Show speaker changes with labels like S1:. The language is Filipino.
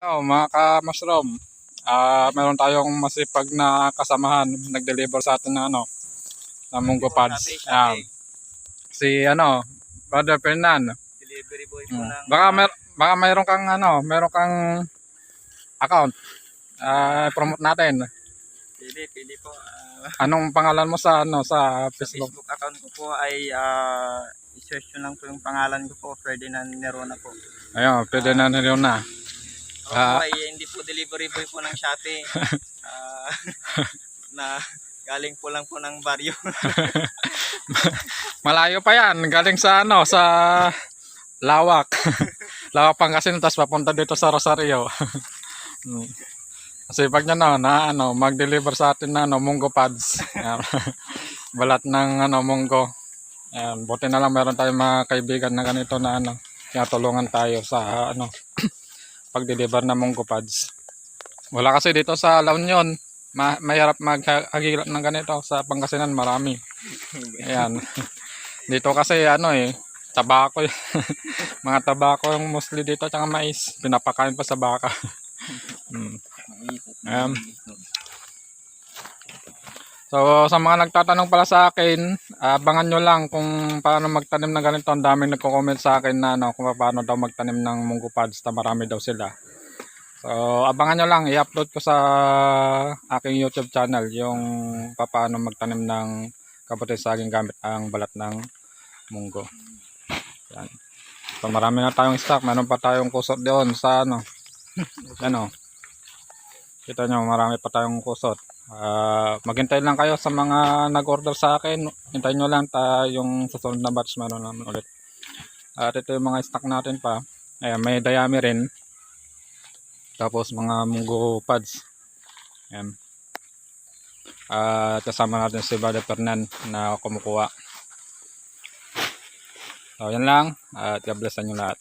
S1: Oh, mga ka-mushroom, ah meron tayong masipag na kasamahan nag-deliver sa atin ng ano, ng Munggo Pads. Yan. Si ano, Brother Fernan.
S2: Delivery boy po
S1: Mm.
S2: ng...
S1: Baka mer baka mayroon kang ano, mayroon kang account. Ah, promote natin.
S2: Pili, pili po. Ah,
S1: Anong pangalan mo sa ano sa
S2: sa
S1: Facebook?
S2: Facebook account ko po ay ah, i-search lang po yung pangalan ko po, Ferdinand Nerona po.
S1: Ayun, pwede na nyo na.
S2: Ako
S1: Ah.
S2: ay hindi po delivery boy po ng Shopee. Ah, na galing po lang po ng baryo.
S1: Malayo pa yan, galing sa ano, sa Lawak. Lawak Pangasinan, tapos papunta dito sa Rosario. Mm. Kasi pag nyo no, na ano, mag-deliver sa atin na ano, munggo pads. Balat ng ano, munggo. Yan. Buti na lang meron tayong mga kaibigan na ganito na ano, kaya tulungan tayo sa ano, pag-deliver ng munggo pads. Wala kasi dito sa La Union, ma mahirap maghagilap ng ganito sa Pangasinan, marami. Ayan. Dito kasi ano eh, tabako mga tabako yung mostly dito tsaka mais. Pinapakain pa sa baka. mm. Um, So sa mga nagtatanong pala sa akin, abangan nyo lang kung paano magtanim ng ganito. Ang daming nagko-comment sa akin na ano, kung paano daw magtanim ng munggo pads na marami daw sila. So abangan nyo lang, i-upload ko sa aking YouTube channel yung paano magtanim ng kapote saging gamit ang balat ng munggo. Yan. So marami na tayong stock. Meron pa tayong kusot doon sa ano. ano. Kita nyo, marami pa tayong kusot. Ah, maghintay lang kayo sa mga nag-order sa akin. Hintayin nyo lang ta yung susunod na batch meron naman ulit. At ito yung mga stock natin pa. Ayan, may dayami rin. Tapos mga munggo pads. Ayan. At kasama natin si Brother Fernan na kumukuha. So, yan lang. At God bless sa inyo lahat.